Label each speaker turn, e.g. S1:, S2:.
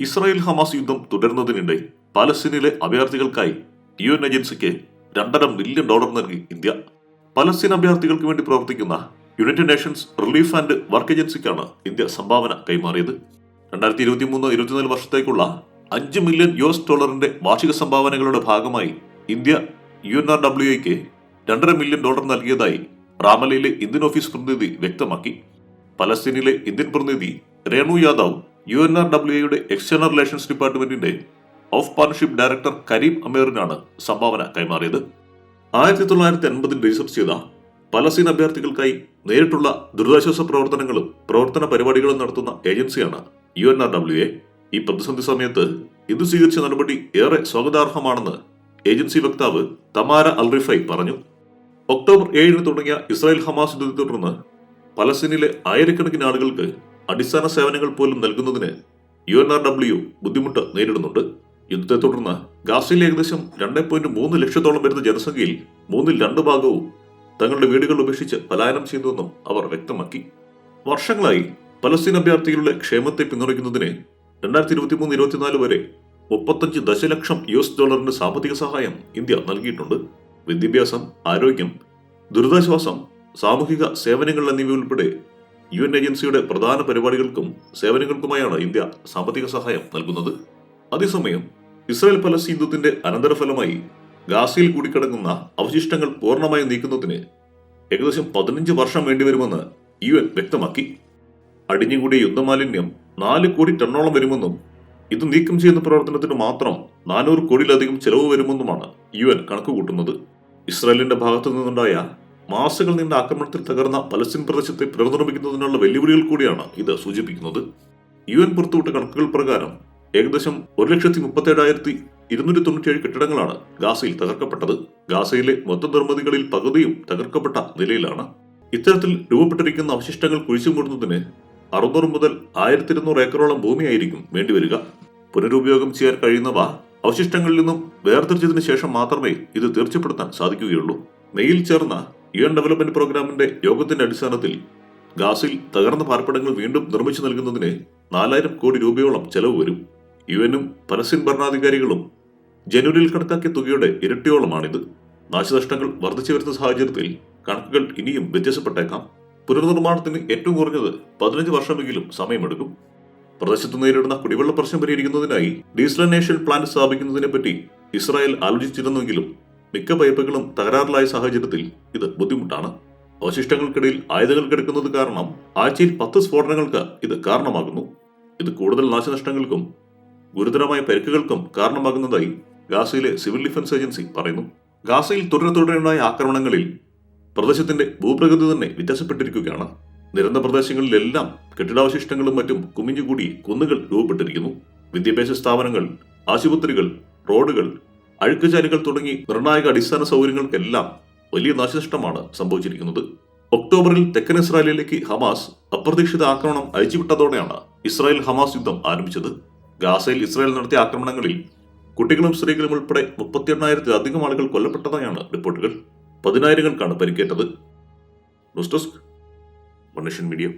S1: Israel Hamas യുദ്ധം തുടരുന്നതിനിടെ പലസ്തീനിലെ അഭയാർത്ഥികൾക്കായി U N ഏജൻസിക്ക് രണ്ടര മില്യൺ ഡോളർ നൽകി ഇന്ത്യ. പലസ്തീൻ അഭയാർത്ഥികൾക്ക് വേണ്ടി പ്രവർത്തിക്കുന്ന United Nations Relief and Work ഏജൻസിക്കാണ് India സംഭാവന കൈമാറിയത്. രണ്ടായിരത്തി ഇരുപത്തി മൂന്ന് ഇരുപത്തിനാല് വർഷത്തേക്കുള്ള അഞ്ച് മില്യൺ യു എസ് ഡോളറിന്റെ വാർഷിക സംഭാവനകളുടെ ഭാഗമായി India U N R W രണ്ടര മില്യൺ ഡോളർ നൽകിയതായി റാമലയിലെ ഇന്ത്യൻ ഓഫീസ് പ്രതിനിധി വ്യക്തമാക്കി. പലസ്തീനിലെ ഇന്ത്യൻ പ്രതിനിധി Renu Yadav U N R W ഐയുടെ എക്സ്റ്റേണൽ റിലേഷൻസ് ഡിപ്പാർട്ട്മെന്റിന്റെ ഓഫ് പാർട്ണർഷിപ്പ് ഡയറക്ടർ കരീം അമീറിനാണ് സംഭാവന കൈമാറിയത്. ആയിരത്തി തൊള്ളായിരത്തി എൺപതിൽ രജിസ്റ്റർ ചെയ്ത പലസ്തീൻ അഭ്യർത്ഥികൾക്കായി നേരിട്ടുള്ള ദുരിതാശ്വാസ പ്രവർത്തനങ്ങളും പ്രവർത്തന പരിപാടികളും നടത്തുന്ന ഏജൻസിയാണ് U N R W A ഈ പ്രതിസന്ധി സമയത്ത് ഇത് സ്വീകരിച്ച നടപടി ഏറെ സ്വാഗതാർഹമാണെന്ന് ഏജൻസി വക്താവ് തമാര അൽറിഫൈ പറഞ്ഞു. ഒക്ടോബർ ഏഴിന് തുടങ്ങിയ ഇസ്രായേൽ ഹമാസ് യുദ്ധത്തെ തുടർന്ന് പലസ്തീനിലെ ആയിരക്കണക്കിന് ആളുകൾക്ക് അടിസ്ഥാന സേവനങ്ങൾ പോലും നൽകുന്നതിന് യു എൻ ആർ ഡബ്ല്യു ബുദ്ധിമുട്ട് നേരിടുന്നുണ്ട്. യുദ്ധത്തെ തുടർന്ന് ഗാസയിൽ ഏകദേശം രണ്ട് പോയിന്റ് മൂന്ന് ലക്ഷത്തോളം വരുന്ന ജനസംഖ്യയിൽ മൂന്നിൽ രണ്ട് ഭാഗവും തങ്ങളുടെ വീടുകൾ ഉപേക്ഷിച്ച് പലായനം ചെയ്തുവെന്നും അവർ വ്യക്തമാക്കി. വർഷങ്ങളായി പലസ്തീൻ അഭ്യർത്ഥികളുടെ ക്ഷേമത്തെ പിന്തുണയ്ക്കുന്നതിന് രണ്ടായിരത്തി ഇരുപത്തി മൂന്ന് ഇരുപത്തിനാല് വരെ മുപ്പത്തഞ്ച് ദശലക്ഷം യു എസ് ഡോളറിന്റെ സാമ്പത്തിക സഹായം ഇന്ത്യ നൽകിയിട്ടുണ്ട്. വിദ്യാഭ്യാസം ആരോഗ്യം ദുരിതാശ്വാസം സാമൂഹിക സേവനങ്ങൾ എന്നിവ ഉൾപ്പെടെ യു എൻ ഏജൻസിയുടെ പ്രധാന പരിപാടികൾക്കും സേവനങ്ങൾക്കുമായാണ് ഇന്ത്യ സാമ്പത്തിക സഹായം നൽകുന്നത്. അതേസമയം ഇസ്രായേൽ പലസ്തീൻ യുദ്ധത്തിന്റെ അനന്തരഫലമായി ഗാസയിൽ കൂടിക്കിടങ്ങുന്ന അവശിഷ്ടങ്ങൾ പൂർണമായി നീക്കുന്നതിന് ഏകദേശം പതിനഞ്ച് വർഷം വേണ്ടിവരുമെന്ന് യു എൻ വ്യക്തമാക്കി. അടിഞ്ഞുകൂടിയ യുദ്ധമാലിന്യം നാല് കോടി ടണ്ണോളം വരുമെന്നും ഇത് നീക്കം ചെയ്യുന്ന പ്രവർത്തനത്തിന് മാത്രം നാനൂറ് കോടിയിലധികം ചെലവ് വരുമെന്നുമാണ് യു എൻ കണക്കുകൂട്ടുന്നത്. ഇസ്രായേലിന്റെ ഭാഗത്തു നിന്നുണ്ടായ മാസങ്ങൾ നീണ്ട ആക്രമണത്തിൽ തകർന്ന പലസ്തീൻ പ്രദേശത്തെ പുനർനിർമ്മിക്കുന്നതിനുള്ള വെല്ലുവിളികൾ കൂടിയാണ് ഇത് സൂചിപ്പിക്കുന്നത്. യു എൻ പുറത്തുവിട്ട കണക്കുകൾ പ്രകാരം ഏകദേശം ഒരു ലക്ഷത്തി മുപ്പത്തേഴായിരത്തി ഇരുന്നൂറ്റി തൊണ്ണൂറ്റിയേഴ് കെട്ടിടങ്ങളാണ് ഗാസയിൽ തകർക്കപ്പെട്ടത്. ഗാസയിലെ മൊത്തം നിർമ്മിതികളിൽ പകുതിയും തകർക്കപ്പെട്ട നിലയിലാണ്. ഇത്തരത്തിൽ രൂപപ്പെട്ടിരിക്കുന്ന അവശിഷ്ടങ്ങൾ കുഴിച്ചു മൂടുന്നതിന് അറുന്നൂറ് മുതൽ ആയിരത്തി ഇരുന്നൂറ് ഏക്കറോളം ഭൂമിയായിരിക്കും വേണ്ടിവരിക. പുനരുപയോഗം ചെയ്യാൻ കഴിയുന്നവ അവശിഷ്ടങ്ങളിൽ നിന്നും വേർതിരിച്ചതിന് ശേഷം മാത്രമേ ഇത് തീർച്ചപ്പെടുത്താൻ സാധിക്കുകയുള്ളൂ. മെയിൽ ചേർന്ന യു എൻ ഡെവലപ്മെന്റ് പ്രോഗ്രാമിന്റെ യോഗത്തിന്റെ അടിസ്ഥാനത്തിൽ ഗാസിൽ തകർന്ന പാർപ്പിടങ്ങൾ വീണ്ടും നിർമ്മിച്ചു നൽകുന്നതിന് നാലായിരം കോടി രൂപയോളം ചെലവ് വരും. യു എനും പലസ്തീൻ ഭരണാധികാരികളും ജനുവരിയിൽ കണക്കാക്കിയ തുകയുടെ ഇരട്ടിയോളമാണിത്. നാശനഷ്ടങ്ങൾ വർദ്ധിച്ചു വരുന്ന സാഹചര്യത്തിൽ കണക്കുകൾ ഇനിയും വ്യത്യാസപ്പെട്ടേക്കാം. പുനർനിർമ്മാണത്തിന് ഏറ്റവും കുറഞ്ഞത് പതിനഞ്ച് വർഷമെങ്കിലും സമയമെടുക്കും. പ്രദേശത്ത് നേരിടുന്ന കുടിവെള്ള പ്രശ്നം പരിഹരിക്കുന്നതിനായി ഡീസലനേഷൻ പ്ലാന്റ് സ്ഥാപിക്കുന്നതിനെപ്പറ്റി ഇസ്രായേൽ ആലോചിച്ചിരുന്നെങ്കിലും മിക്ക പൈപ്പുകളും തകരാറിലായ സാഹചര്യത്തിൽ ഇത് ബുദ്ധിമുട്ടാണ്. അവശിഷ്ടങ്ങൾക്കിടയിൽ ആയുധങ്ങൾ കിടക്കുന്നത് കാരണം ആഴ്ചയിൽ പത്ത് സ്ഫോടനങ്ങൾക്ക് ഇത് കാരണമാകുന്നു. ഇത് കൂടുതൽ നാശനഷ്ടങ്ങൾക്കും ഗുരുതരമായ പരിക്കുകൾക്കും കാരണമാകുന്നതായി ഗാസയിലെ സിവിൽ ഡിഫൻസ് ഏജൻസി പറയുന്നു. ഗാസയിൽ തുടരെ തുടരെയുണ്ടായ ആക്രമണങ്ങളിൽ പ്രദേശത്തിന്റെ ഭൂപ്രകൃതി തന്നെ വ്യത്യാസപ്പെട്ടിരിക്കുകയാണ്. നിരന്ന പ്രദേശങ്ങളിലെല്ലാം കെട്ടിടാവശിഷ്ടങ്ങളും മറ്റും കുമിഞ്ഞുകൂടി കുന്നുകൾ രൂപപ്പെട്ടിരിക്കുന്നു. വിദ്യാഭ്യാസ സ്ഥാപനങ്ങൾ ആശുപത്രികൾ റോഡുകൾ അഴുക്കുചാലുകൾ തുടങ്ങി നിർണായക അടിസ്ഥാന സൗകര്യങ്ങൾക്കെല്ലാം വലിയ നാശനഷ്ടമാണ് സംഭവിച്ചിരിക്കുന്നത്. ഒക്ടോബറിൽ തെക്കൻ ഇസ്രായേലിലേക്ക് ഹമാസ് അപ്രതീക്ഷിത ആക്രമണം അയച്ചുവിട്ടതോടെയാണ് ഇസ്രായേൽ ഹമാസ് യുദ്ധം ആരംഭിച്ചത്. ഗാസയിൽ ഇസ്രായേൽ നടത്തിയ ആക്രമണങ്ങളിൽ കുട്ടികളും സ്ത്രീകളും ഉൾപ്പെടെ മുപ്പത്തി എണ്ണായിരത്തിലധികം ആളുകൾ കൊല്ലപ്പെട്ടതായാണ് റിപ്പോർട്ടുകൾ. പതിനായിരങ്ങൾക്കാണ് പരിക്കേറ്റത്. News desk media.